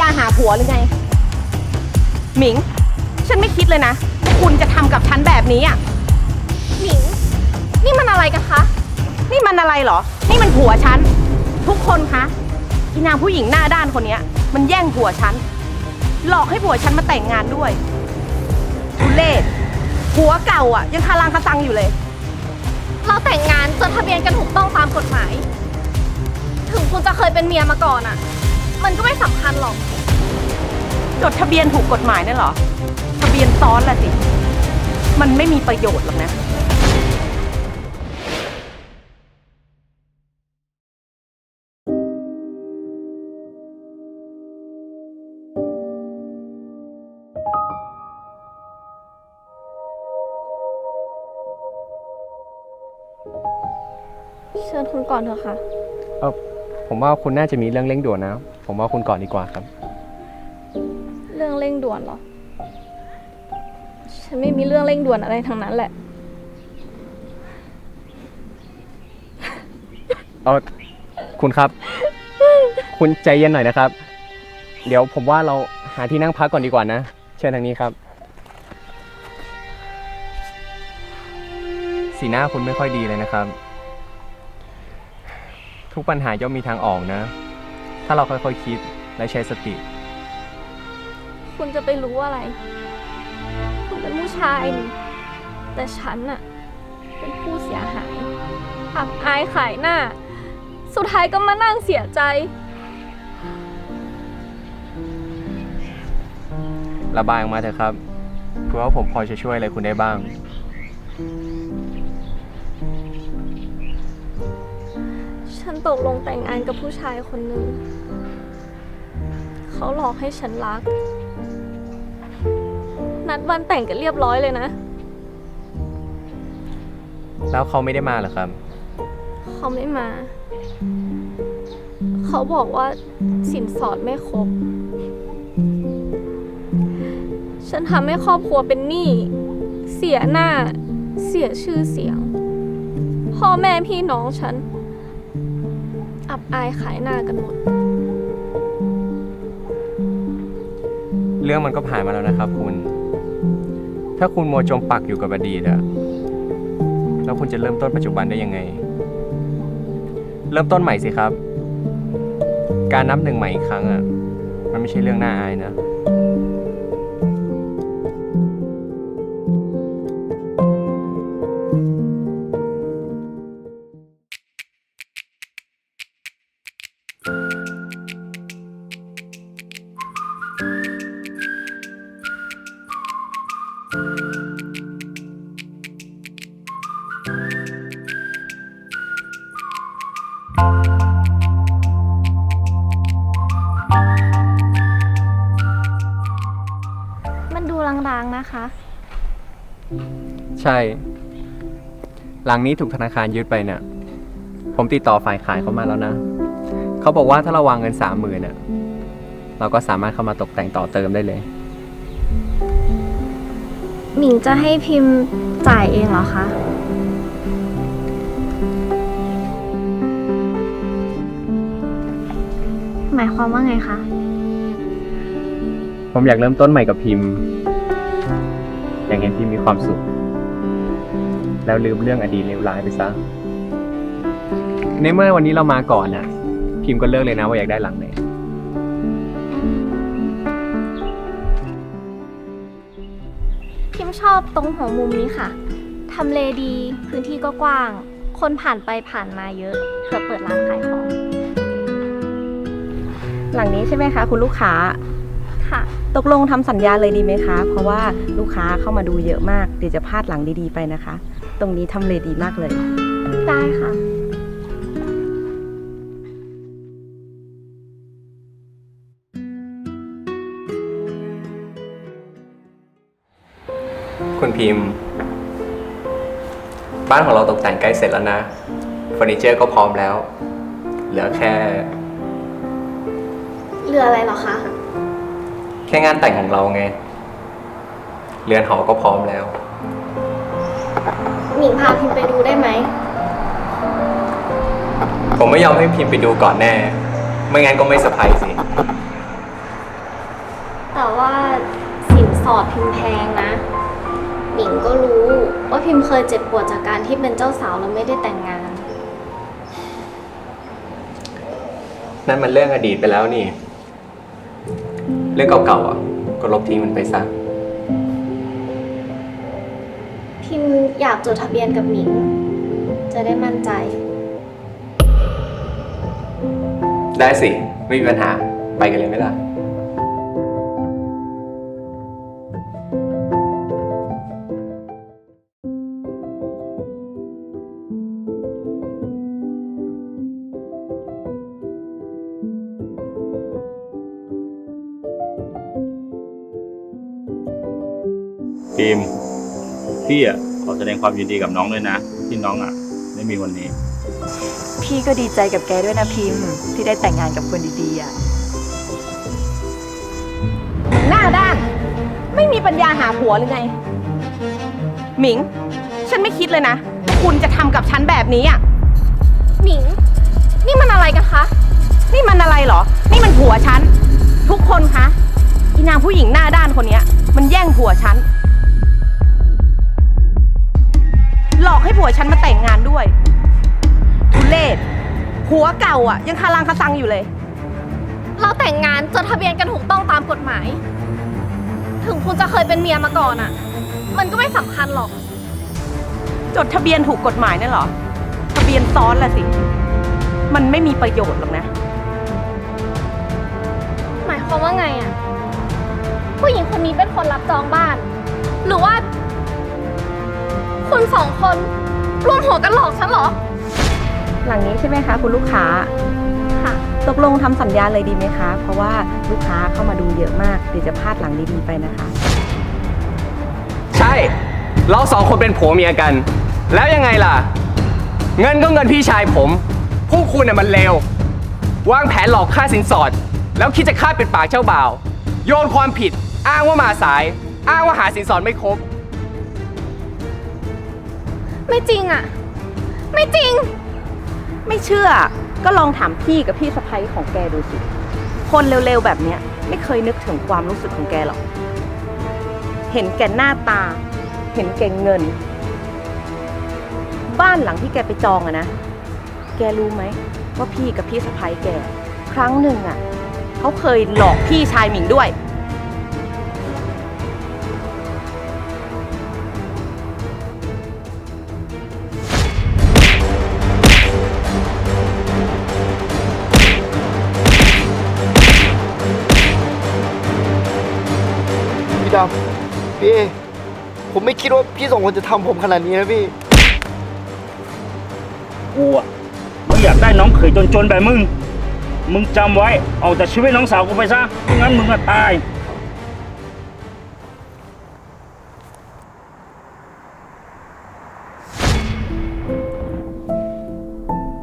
ญาหาผัวหรือไง หมิง ฉันไม่คิดเลยนะว่าคุณจะทำกับฉันแบบนี้อะ หมิง นี่มันอะไรกันคะ นี่มันอะไรเหรอ นี่มันผัวฉัน ทุกคนคะอีนางผู้หญิงหน้าด้านคนเนี้ย มันแย่งผัวฉัน หลอกให้ผัวฉันมาแต่งงานด้วยทุเลศผัวเก่าอะ ยังคารังคาซังอยู่เลย เราแต่งงานจดทะเบียนกันถูกต้องตามกฎหมาย ถึงคุณจะเคยเป็นเมียมาก่อนอะ มันก็ไม่สำคัญหรอก จดทะเบียนถูกกฎหมายนั่นเหรอ ทะเบียนซ้อนละสิ มันไม่มีประโยชน์หรอกนะ เชิญคุณก่อนเถอะค่ะเออผมว่าคุณน่าจะมีเรื่องเร่งด่วนนะ ผมว่าคุณก่อนดีกว่าครับ เรื่องเร่งด่วนเหรอ ฉันไม่มีเรื่องเร่งด่วนอะไรทั้งนั้นแหละ เออคุณครับ คุณใจเย็นหน่อยนะครับ เดี๋ยวผมว่าเราหาที่นั่งพักก่อนดีกว่านะ เชิญทางนี้ครับ สีหน้าคุณไม่ค่อยดีเลยนะครับ ทุกปัญหาย่อมมีทางออกนะ ถ้าเราค่อยๆคิดและใช้สติ คุณจะไปรู้อะไร คุณเป็นผู้ชายนี่แต่ฉันน่ะ เป็นผู้เสียหายอับอายขายหน้า สุดท้ายก็มานั่งเสียใจ ระบายออกมาเถอะครับเพื่อว่าผมพอจะช่วยอะไรคุณได้บ้าง ฉันตกลงแต่งงานกับผู้ชายคนหนึ่ง เขาหลอกให้ฉันรัก นัดวันแต่งกันเรียบร้อยเลยนะ แล้วเขาไม่ได้มาเหรอครับ เขาไม่มา เขาบอกว่าสินสอดไม่ครบ ฉันทำให้ครอบครัวเป็นหนี้เสียหน้า เสียชื่อเสียง พ่อแม่พี่น้องฉัน อับอายขายหน้ากันหมด เรื่องมันก็ผ่านมาแล้วนะครับคุณ ถ้าคุณมัวจมปักอยู่กับอดีตอะแล้วคุณจะเริ่มต้นปัจจุบันได้ยังไง เริ่มต้นใหม่สิครับ การนับหนึ่งใหม่อีกครั้งอะมันไม่ใช่เรื่องน่าอายนะ ใช่ หลังนี้ถูกธนาคารยึดไปเนี่ยผมติดต่อฝ่ายขายเขามาแล้วนะ เขาบอกว่าถ้าเราวางเงินสามหมื่นเนี่ยเราก็สามารถเข้ามาตกแต่งต่อเติมได้เลย หมิงจะให้พิมพ์จ่ายเองเหรอคะ หมายความว่าไงคะ ผมอยากเริ่มต้นใหม่กับพิมพ์ อยากเห็นพิมพ์มีความสุข แล้วลืมเรื่องอดีตเลวร้ายไปซะ ในเมื่อวันนี้เรามาก่อนน่ะพิมพ์ก็เลือกเลยนะว่าอยากได้หลังไหน พิมพ์ชอบตรงหัวมุมนี้ค่ะ ทำเลดี พื้นที่ก็กว้าง คนผ่านไปผ่านมาเยอะเผื่อเปิดร้านขายของ หลังนี้ใช่ไหมคะ คุณลูกค้า ค่ะ ตกลงทำสัญญาเลยดีไหมคะ เพราะว่าลูกค้าเข้ามาดูเยอะมาก เดี๋ยวจะพลาดหลังดีๆไปนะคะ ตรงนี้ทำเลดีมากเลย ได้ค่ะ คุณพิมพ์ บ้านของเราตกแต่งใกล้เสร็จแล้วนะเฟอร์นิเจอร์ก็พร้อมแล้ว เหลือแค่เรืออะไรเหรอคะ แค่งานแต่งของเราไง เรือนหอก็พร้อมแล้ว หมิงพาพิมพ์ไปดูได้ไหม ผมไม่ยอมให้พิมพ์ไปดูก่อนแน่ ไม่งั้นก็ไม่เซอร์ไพรส์สิ แต่ว่าสินสอดพิมพ์แพงนะ หนิงก็รู้ว่าพิมพ์เคยเจ็บปวดจากการที่เป็นเจ้าสาวแล้วไม่ได้แต่งงาน นั่นมันเรื่องอดีตไปแล้วนี่ เรื่องเก่าๆอะ ก็ลบทิ้งมันไปซะ พิมพ์อยากจดทะเบียนกับหนิง จะได้มั่นใจ ได้สิ ไม่มีปัญหา ไปกันเลยไหมล่ะพิม พ์พี่อะขอแสดงความยินดีกับน้องด้วยนะ ที่น้องอะไม่มีวันนี้ พี่ก็ดีใจกับแกด้วยนะพิมพ์ ที่ได้แต่งงานกับคนดีๆอะ หน้าด้าน ไม่มีปัญญาหาผัวหรือไง หมิง ฉันไม่คิดเลยนะว่าคุณจะทำกับฉันแบบนี้อะหนิง นี่มันอะไรกันคะ นี่มันอะไรเหรอ นี่มันผัวฉัน ทุกคนคะ อีนางผู้หญิงหน้าด้านคนเนี้ย มันแย่งผัวฉัน ให้ผัวฉันมาแต่งงานด้วยทุเลศผัวเก่าอะ ยังคารังคาซังอยู่เลย เราแต่งงานจดทะเบียนกันถูกต้องตามกฎหมาย ถึงคุณจะเคยเป็นเมียมาก่อนอะมันก็ไม่สำคัญหรอก จดทะเบียนถูกกฎหมายนั่นเหรอ ทะเบียนซ้อนละสิ มันไม่มีประโยชน์หรอกนะ หมายความว่าไงอะผู้หญิงคนนี้เป็นคนรับจองบ้าน หรือว่า คุณสองคนร่วมหัวกันหลอกฉันเหรอ หลังนี้ใช่ไหมคะ คุณลูกค้า ค่ะ ตกลงทำสัญญาเลยดีไหมคะ เพราะว่าลูกค้าเข้ามาดูเยอะมากเดี๋ยวจะพลาดหลังดีๆไปนะคะ ใช่ เราสองคนเป็นผัวเมียกัน แล้วยังไงล่ะ เงินก็เงินพี่ชายผม พวกคุณน่ะมันเลว วางแผนหลอกค่าสินสอด แล้วคิดจะฆ่าปิดปากเจ้าบ่าว โยนความผิด อ้างว่ามาสาย อ้างว่าหาสินสอดไม่ครบ ไม่จริงอะไม่จริง ไม่เชื่อ ก็ลองถามพี่กับพี่สะใภ้ของแกดูสิ คนเร็วๆแบบเนี้ย ไม่เคยนึกถึงความรู้สึกของแกหรอก เห็นแก่หน้าตา เห็นแก่เงิน บ้านหลังที่แกไปจองอะนะ แกรู้ไหมว่าพี่กับพี่สะใภ้แก ครั้งหนึ่งอะเขาเคยหลอกพี่ชายหมิงด้วย ผมไม่คิดว่าพี่สองคนจะทำผมขนาดนี้นะพี่ กูอะไม่อยากได้น้องเขยจนๆแบบมึง มึงจำไว้ออกจากชีวิตน้องสาวกูไปซะไม่งั้นมึงก็ตาย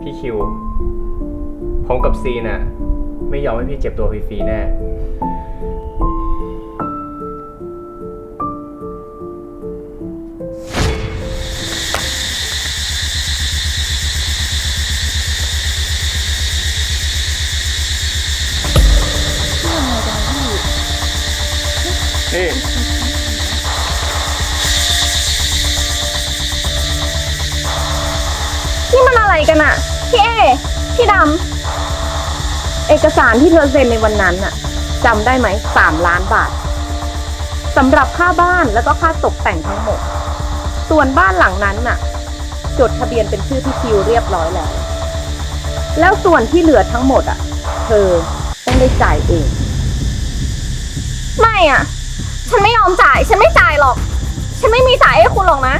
พี่คิว ผมกับซีน่ะ ไม่ยอมให้พี่เจ็บตัวฟรีๆแน่นี่ พี่ดำเอกสารที่เธอเซ็นในวันนั้นน่ะจำได้ไหมสามล้านบาทสำหรับค่าบ้านแล้วก็ค่าตกแต่งทั้งหมด ส่วนบ้านหลังนั้นน่ะ จดทะเบียนเป็นชื่อพี่คิวเรียบร้อยแล้ว แล้วส่วนที่เหลือทั้งหมดอะ เธอต้องได้จ่ายเอง ไม่อะ ฉันไม่ยอมจ่าย ฉันไม่จ่ายหรอก ฉันไม่มีจ่ายให้คุณหรอกนะ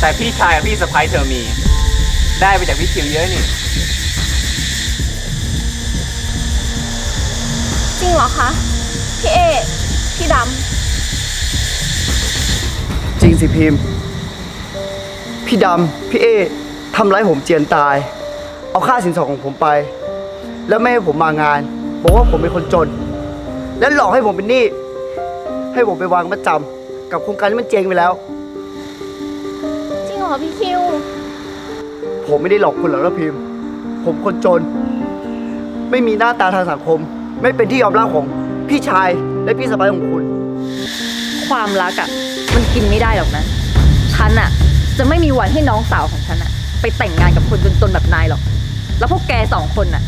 แต่พี่ชายกับพี่สะพ้ายเธอมี ได้ไปจากพี่คิวเยอะนี่ จริงเหรอคะ พี่เอ พี่ดจริงสิพิมพ์ พี่ดำ พี่เอทำร้ายผมเจียนตาย เอาค่าสินสอดของผมไป แล้วไม่ให้ผมมางาน บอกว่าผมเป็นคนจน และหลอกให้ผมเป็นหนี้ ให้ผมไปวางมัดจำกับโครงการที่มันเจ๊งไปแล้วำจริงเหรอพี่คิว ผมไม่ได้หลอกคุณหรอกนะพิมพ์ ผมคนจน ไม่มีหน้าตาทางสังคม ไม่เป็นที่ยอมรับของพี่ชายและพี่สะใภ้ของคุณ ความรักอะ่ะมันกินไม่ได้หรอกนะ ฉันอะ่ะจะไม่มีวันให้น้องสาวของฉันอะ่ะไปแต่งงานกับคนจนๆแบบนายหรอก แล้วพวกแกสองคนอะ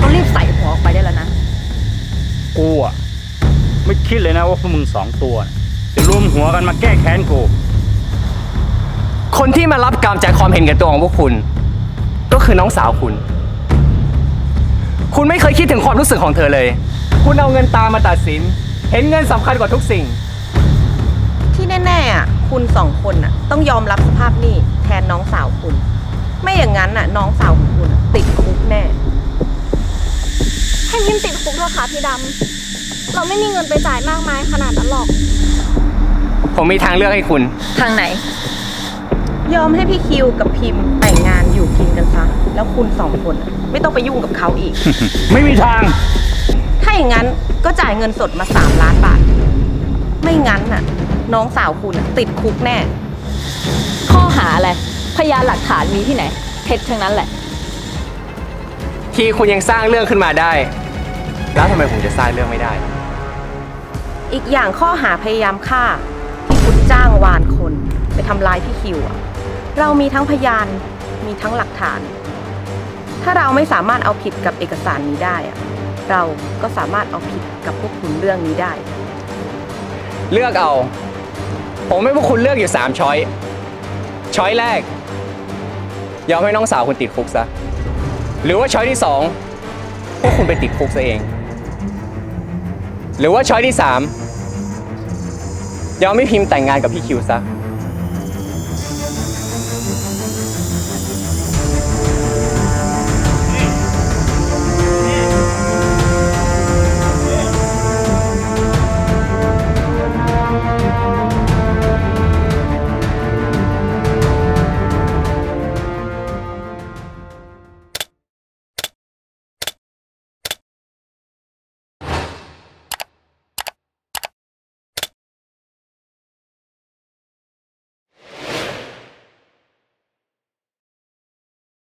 ก็รีบใส่หัวออกไปได้แล้วนะ กูอะไม่คิดเลยนะว่าพวกมึงสองตัวน่ะจะรวมหัวกันมาแก้แค้นกู คนที่มารับกรรมจากความเห็นแก่ตัวของพวกคุณ ก็คือน้องสาวคุณ คุณไม่เคยคิดถึงความรู้สึกของเธอเลย คุณเอาเงินตามาตัดสิน เห็นเงินสำคัญกว่าทุกสิ่ง ที่แน่ๆอะคุณสองคนอะต้องยอมรับสภาพหนี้แทนน้องสาวคุณ ไม่อย่างนั้นอะน้องสาวของคุณอะติดคุกแน่ ให้พิมพ์ติดคุกเถอะค่ะพี่ดำ เราไม่มีเงินไปจ่ายมากมายขนาดนั้นหรอก ผมมีทางเลือกให้คุณ ทางไหน ยอมให้พี่คิวกับพิมพ์แต่งงานอยู่กินกันซะ แล้วคุณสองคนอะไม่ต้องไปยุ่งกับเขาอีก ไม่มีทาง ถ้าอย่างนั้นก็จ่ายเงินสดมาสามล้านบาท ไม่งั้นน่ะ น้องสาวคุณอะติดคุกแน่ ข้อหาอะไร พยานหลักฐานมีที่ไหนเท็จทั้งนั้นแหละ ที่คุณยังสร้างเรื่องขึ้นมาได้ แล้วทำไมผมจะสร้างเรื่องไม่ได้ อีกอย่างข้อหาพยายามฆ่า ที่คุณจ้างวานคน ไปทำลายพี่คิวอะ เรามีทั้งพยาน มีทั้งหลักฐาน ถ้าเราไม่สามารถเอาผิดกับเอกสารนี้ได้อะเราก็สามารถเอาผิดกับพวกคุณเรื่องนี้ได้ เลือกเอา ผมให้พวกคุณเลือกอยู่ 3 ช้อย ช้อยแรก ยอมให้น้องสาวคุณติดคุกซะ หรือว่าช้อยที่ 2 พวกคุณไปติดคุกซะเอง หรือว่าช้อยที่ 3 ยอมให้พิมพ์แต่งงานกับพี่คิวซะ